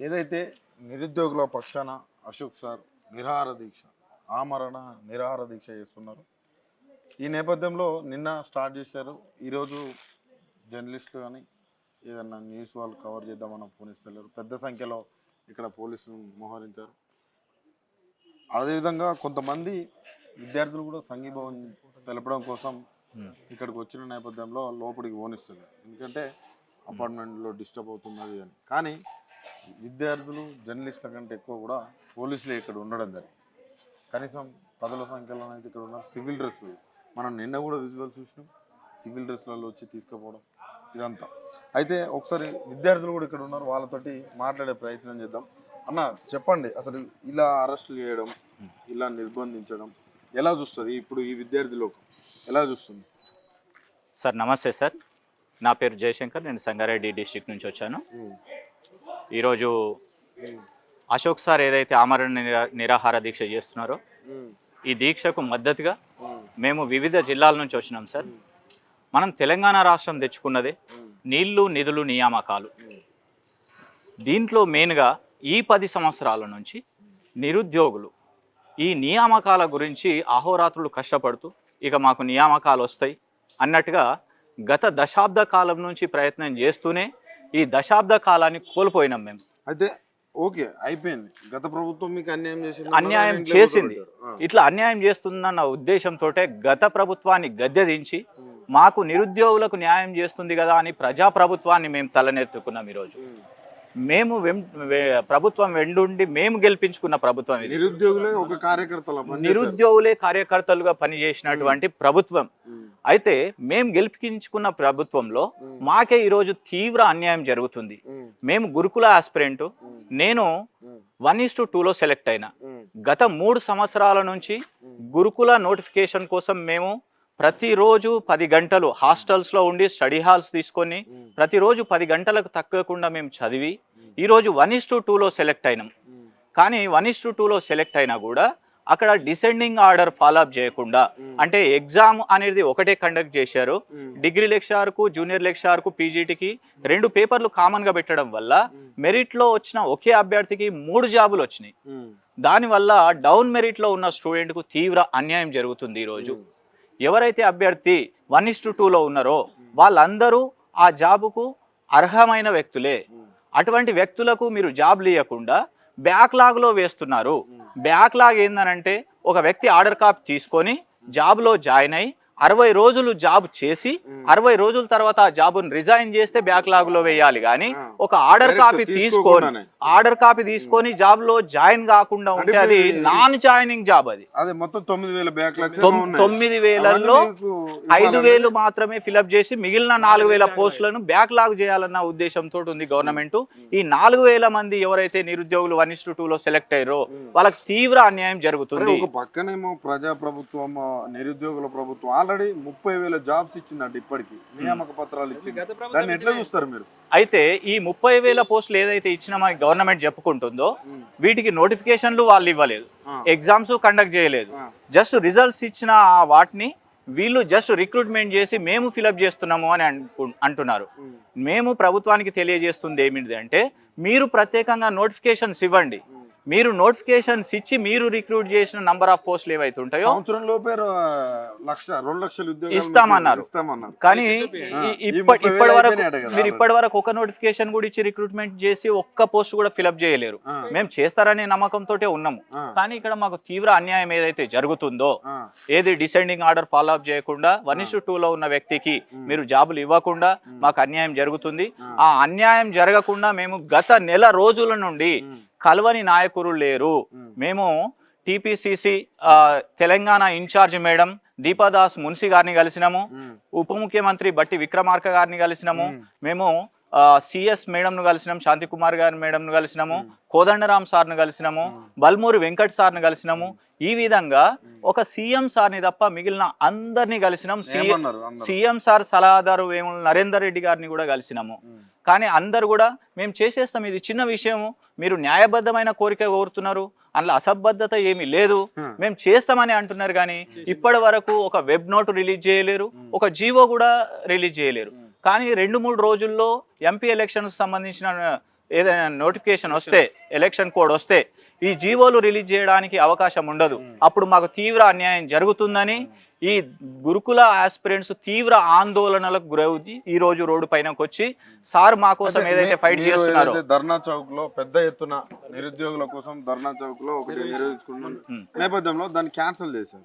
ఏదైతే నిరుద్యోగుల పక్షాన అశోక్ సార్ నిరాహార దీక్ష ఆమరణ నిరాహార దీక్ష చేస్తున్నారు. ఈ నేపథ్యంలో నిన్న స్టార్ట్ చేశారు. ఈరోజు జర్నలిస్టులు కానీ ఏదన్నా న్యూస్ వాళ్ళు కవర్ చేద్దామని పోనిస్తలేరు పెద్ద సంఖ్యలో ఇక్కడ పోలీసులు మోహరించారు. అదేవిధంగా కొంతమంది విద్యార్థులు కూడా సంఘీభావం తెలపడం కోసం ఇక్కడికి వచ్చిన నేపథ్యంలో లోపలికి పోనిస్తారు ఎందుకంటే అపార్ట్మెంట్లో డిస్టర్బ్ అవుతున్నది అని. కానీ విద్యార్థులు జర్నలిస్టుల కంటే ఎక్కువ కూడా పోలీసులు ఇక్కడ ఉండడం జరిగింది. కనీసం పదుల సంఖ్యలో అయితే ఇక్కడ ఉన్నారు సివిల్ డ్రెస్లు మనం నిన్న కూడా విజువల్ చూసినాం. సివిల్ డ్రెస్లలో వచ్చి తీసుకుపోవడం ఇదంతా. అయితే ఒకసారి విద్యార్థులు కూడా ఇక్కడ ఉన్నారు. వాళ్ళతోటి మాట్లాడే ప్రయత్నం చేద్దాం. అన్న చెప్పండి. అసలు ఇలా అరెస్టులు చేయడం ఇలా నిర్బంధించడం ఎలా చూస్తుంది? ఇప్పుడు ఈ విద్యార్థి లోకం ఎలా చూస్తుంది? సార్ నమస్తే సార్. నా పేరు జయశంకర్. నేను సంగారెడ్డి డిస్టిక్ నుంచి వచ్చాను. ఈరోజు అశోక్ సార్ ఏదైతే ఆమరణ నిరా- నిరాహార దీక్ష చేస్తున్నారో ఈ దీక్షకు మద్దతుగా మేము వివిధ జిల్లాల నుంచి వచ్చినాం సార్. మనం తెలంగాణ రాష్ట్రం తెచ్చుకున్నదే నీళ్ళు నిధులు నియామకాలు. దీంట్లో మెయిన్గా ఈ పది సంవత్సరాల నుంచి నిరుద్యోగులు ఈ నియామకాల గురించి అహోరాత్రులు కష్టపడుతూ ఇక మాకు నియామకాలు వస్తాయి అన్నట్టుగా గత దశాబ్ద కాలం నుంచి ప్రయత్నం చేస్తూనే ఈ దశాబ్ద కాలాన్ని కోల్పోయినాం మేము. అయితే ఓకే అయిపోయింది. గత ప్రభుత్వం మీకు అన్యాయం చేసింది అన్యాయం ఇంట్లో చేసింది. ఇట్లా అన్యాయం చేస్తుందన్న ఉద్దేశంతో గత ప్రభుత్వాన్ని గద్దెదించి మాకు నిరుద్యోగులకు న్యాయం చేస్తుంది కదా అని ప్రజాప్రభుత్వాన్ని మేము తలనెత్తుకున్నాం ఈరోజు. మేము ప్రభుత్వం వెండుండి మేము గెలిపించుకున్న ప్రభుత్వం ఇది. నిరుద్యోగులే ఒక కార్యకర్తల నిరుద్యోగులే కార్యకర్తలుగా పనిచేసినటువంటి ప్రభుత్వం. అయితే మేము గెలిపించుకున్న ప్రభుత్వంలో మాకే ఈరోజు తీవ్ర అన్యాయం జరుగుతుంది. మేము. గురుకుల ఆస్పిరెంట్ నేను వన్ ఈస్ టు టూలో సెలెక్ట్ అయినా. గత మూడు సంవత్సరాల నుంచి గురుకుల నోటిఫికేషన్ కోసం మేము ప్రతిరోజు పది గంటలు హాస్టల్స్లో ఉండి స్టడీ హాల్స్ తీసుకొని ప్రతిరోజు పది గంటలకు తగ్గకుండా మేము చదివి ఈరోజు వన్ ఇస్ టు టూలో సెలెక్ట్ అయినాం. కానీ వన్ ఇస్ టు టూలో సెలెక్ట్ అయినా కూడా అక్కడ డిసెండింగ్ ఆర్డర్ ఫాలో అప్ చేయకుండా అంటే ఎగ్జామ్ అనేది ఒకటే కండక్ట్ చేశారు. డిగ్రీ లెక్చర్కు జూనియర్ లెక్చర్కు పీజీటీకి రెండు పేపర్లు కామన్గా పెట్టడం వల్ల మెరిట్లో వచ్చిన ఒకే అభ్యర్థికి మూడు జాబులు వచ్చినాయి. దానివల్ల డౌన్ మెరిట్లో ఉన్న స్టూడెంట్కు తీవ్ర అన్యాయం జరుగుతుంది ఈరోజు. ఎవరైతే అభ్యర్థి వన్ ఇస్ టు టూలో ఉన్నారో వాళ్ళందరూ ఆ జాబుకు అర్హమైన వ్యక్తులే. అటువంటి వ్యక్తులకు మీరు జాబ్లు ఇవ్వకుండా బ్యాక్లాగ్లో వేస్తున్నారు. బ్యాక్లాగ్ ఏందనంటే ఒక వ్యక్తి ఆర్డర్ కాపీ తీసుకొని జాబ్లో జాయిన్ అయ్యి అరవై రోజులు జాబ్ చేసి అరవై రోజుల తర్వాత ఆ జాబును రిజైన్ చేస్తే బ్యాక్లాగ్లో వేయాలి. కానీ ఒక ఆర్డర్ కాపీ తీసుకొని. ఆర్డర్ కాపీ తీసుకొని జాబ్లో జాయిన్ కాకుండా ఉంటే అది నాన్ జాయినింగ్ జాబ్ అది. తొమ్మిది వేలలో ఐదు వేలు మాత్రమే ఫిలప్ చేసి మిగిలిన నాలుగు వేల పోస్టులను బ్యాక్లాగ్ చేయాలన్న ఉద్దేశంతో ఉంది గవర్నమెంట్. ఈ నాలుగు వేల మంది ఎవరైతే నిరుద్యోగులు వన్ ఇస్ టూ లో సెలెక్ట్ అయ్యారో వాళ్ళకి తీవ్ర అన్యాయం జరుగుతుంది. పక్కనేమో ప్రజా ప్రభుత్వం నిరుద్యోగుల ప్రభుత్వం ఆల్రెడీ ముప్పై వేల జాబ్స్ ఇచ్చిందంట ఇప్పటికి. నియామక పత్రాలు ఇచ్చింది. దాన్ని ఎట్లా చూస్తారు మీరు? అయితే ఈ ముప్పై వేల పోస్టులు ఏదైతే ఇచ్చినామని గవర్నమెంట్ చెప్పుకుంటుందో వీటికి నోటిఫికేషన్లు వాళ్ళు ఇవ్వలేదు. ఎగ్జామ్స్ కండక్ట్ చేయలేదు. జస్ట్ రిజల్ట్స్ ఇచ్చిన ఆ వాటిని వీళ్ళు జస్ట్ రిక్రూట్మెంట్ చేసి మేము ఫిలప్ చేస్తున్నాము అని అంటున్నారు. మేము. ప్రభుత్వానికి తెలియజేస్తుంది ఏమిటి అంటే మీరు ప్రత్యేకంగా నోటిఫికేషన్స్ ఇవ్వండి. మీరు నోటిఫికేషన్స్ ఇచ్చి మీరు రిక్రూట్ చేసిన నంబర్ ఆఫ్ పోస్టులు ఏవైతే ఉంటాయో లక్ష రెండు లక్షల ఉద్యోగాలు ఇస్తామన్నారు. కానీ ఇప్పటి వరకు మీరు. ఇప్పటి వరకు ఒక నోటిఫికేషన్ కూడా ఇచ్చి రిక్రూట్మెంట్ చేసి ఒక్క పోస్ట్ కూడా ఫిలప్ చేయలేరు. మేము చేస్తారనే నమ్మకంతో ఉన్నాము. కానీ ఇక్కడ మాకు తీవ్ర అన్యాయం ఏదైతే జరుగుతుందో ఏది డిసెండింగ్ ఆర్డర్ ఫాలో అప్ చేయకుండా వన్ టూలో ఉన్న వ్యక్తికి మీరు జాబులు ఇవ్వకుండా మాకు అన్యాయం జరుగుతుంది. ఆ. అన్యాయం జరగకుండా మేము గత నెల రోజుల నుండి కలవని నాయకులు లేరు. మేము. TPCC Telangana incharge madam Deepadas Munshi గారిని కలిసినాము. ఉప ముఖ్యమంత్రి బట్టి విక్రమార్క గారిని కలిసినాము. మేము. సిఎస్ మేడంను కలిసినాము శాంతి కుమార్ గారి మేడంను కలిసినాము కోదండరామ్ సార్ను కలిసినాము బల్మూరి వెంకట్ సార్ను కలిసినాము ఈ విధంగా ఒక సీఎం సార్ని తప్ప మిగిలిన అందరినీ కలిసినాం. సీఎం సార్ సలహాదారు వేముల నరేందర్ రెడ్డి గారిని కూడా కలిసినాము. కానీ అందరు కూడా మేము చేసేస్తాం. ఇది చిన్న విషయము. మీరు న్యాయబద్ధమైన కోరిక కోరుతున్నారు. అందులో అసంబద్ధత ఏమీ లేదు. మేము చేస్తామని అంటున్నారు కానీ ఇప్పటి వరకు ఒక వెబ్ నోట్ రిలీజ్ చేయలేరు. ఒక జీవో కూడా రిలీజ్ చేయలేరు. కానీ రెండు మూడు రోజుల్లో ఎంపీ ఎలక్షన్స్ సంబంధించిన ఏదైనా నోటిఫికేషన్ వస్తే. ఎలక్షన్ కోడ్ వస్తే ఈ జీవోలు రిలీజ్ చేయడానికి అవకాశం ఉండదు. అప్పుడు మాకు తీవ్ర అన్యాయం జరుగుతుందని ఈ గురుకుల ఆస్పిరెంట్స్ తీవ్ర ఆందోళనలకు గురవుది ఈ రోజు రోడ్డు పైనకి వచ్చి సార్ మా కోసం ఏదైతే ఫైట్ చేస్తున్నారో ధర్నా చౌక్లో పెద్ద ఎత్తున నిరుద్యోగుల కోసం ధర్నా చౌక్లో ఒకటి నిర్వహించుకున్న నేపథ్యంలో దాన్ని క్యాన్సిల్ చేశారు.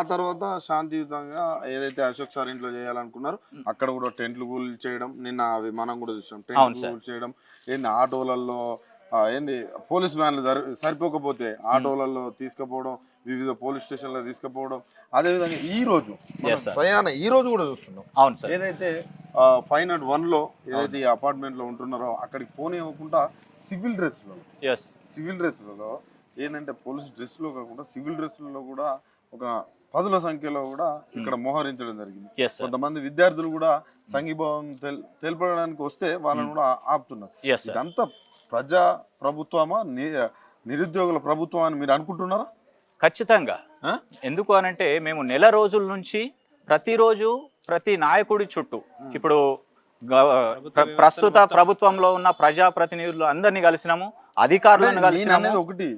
ఆ తర్వాత శాంతియుతంగా ఏదైతే అశోక్ సార్ ఇంట్లో చేయాలనుకున్నారో అక్కడ కూడా టెంట్లు కూల్ చేయడం నిన్న అవి మనం కూడా చూసాం. టెంట్లు. కూల్ చేయడం ఏంది ఆటోలలో ఏంది పోలీస్ వ్యాన్లు సరిపోకపోతే ఆటోలలో తీసుకుపోవడం వివిధ పోలీస్ స్టేషన్లో తీసుకుపోవడం అదేవిధంగా ఈ రోజు. స్వయాన ఈ రోజు కూడా చూస్తున్నాం. అవును సార్ ఏదైతే ఫైవ్ నాట్ వన్లో ఏదైతే ఈ అపార్ట్మెంట్లో ఉంటున్నారో అక్కడికి పోనివ్వకుండా సివిల్ డ్రెస్లో ఎస్ సివిల్ డ్రెస్లలో ఏంటంటే పోలీస్ డ్రెస్లో కాకుండా సివిల్ డ్రెస్లలో కూడా ఒక పదుల సంఖ్యలో కూడా ఇక్కడ మోహరించడం జరిగింది. కొంతమంది విద్యార్థులు కూడా సంఘీభావం తెల్ తెలపడానికి వస్తే వాళ్ళని కూడా ఆపుతున్నారు. ఇదంతా ప్రజా ప్రభుత్వమా నిరుద్యోగుల ప్రభుత్వం అని మీరు అనుకుంటున్నారా? ఖచ్చితంగా? ఎందుకు అనంటే మేము నెల రోజుల నుంచి ప్రతిరోజు ప్రతి నాయకుడి చుట్టూ ఇప్పుడు ప్రస్తుత ప్రభుత్వంలో ఉన్న ప్రజాప్రతినిధులు అందరినీ కలిసినాము అధికారులను కలిసినాము. అనేది ఒకటి.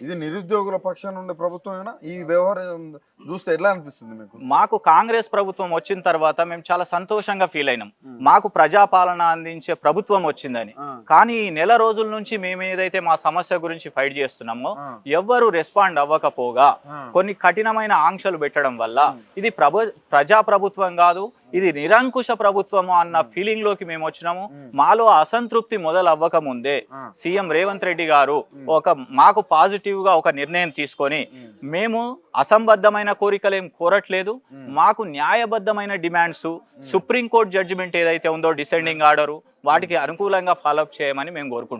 ఇది నిరుద్యోగుల పక్షాన ఉండే ప్రభుత్వమేనా? ఈ వ్యవహారం చూస్తే ఎట్లా అనిపిస్తుంది మీకు? మాకు కాంగ్రెస్ ప్రభుత్వం వచ్చిన తర్వాత మేము చాలా సంతోషంగా ఫీల్ అయినాం. మాకు ప్రజాపాలన అందించే ప్రభుత్వం వచ్చిందని. కానీ ఈ నెల రోజుల నుంచి మేము ఏదైతే మా సమస్య గురించి ఫైట్ చేస్తున్నామో ఎవ్వరు రెస్పాండ్ అవ్వకపోగా. కొన్ని కఠినమైన ఆంక్షలు పెట్టడం వల్ల ఇది ప్రభు ప్రజా ప్రభుత్వం కాదు ఇది నిరంకుశ ప్రభుత్వము అన్న ఫీలింగ్లోకి మేము వచ్చినాము. మాలో అసంతృప్తి మొదలు అవ్వక ముందే. సీఎం రేవంత్ రెడ్డి గారు ఒక మాకు పాజిటివ్గా ఒక నిర్ణయం తీసుకొని మేము అసంబద్ధమైన కోరికలు ఏం కోరట్లేదు. మాకు న్యాయబద్ధమైన డిమాండ్స్ సుప్రీంకోర్టు జడ్జిమెంట్ ఏదైతే ఉందో డిసెండింగ్ ఆర్డరు వాటికి అనుకూలంగా ఫాలోఅప్ చేయమని మేము కోరుకుంటున్నాం.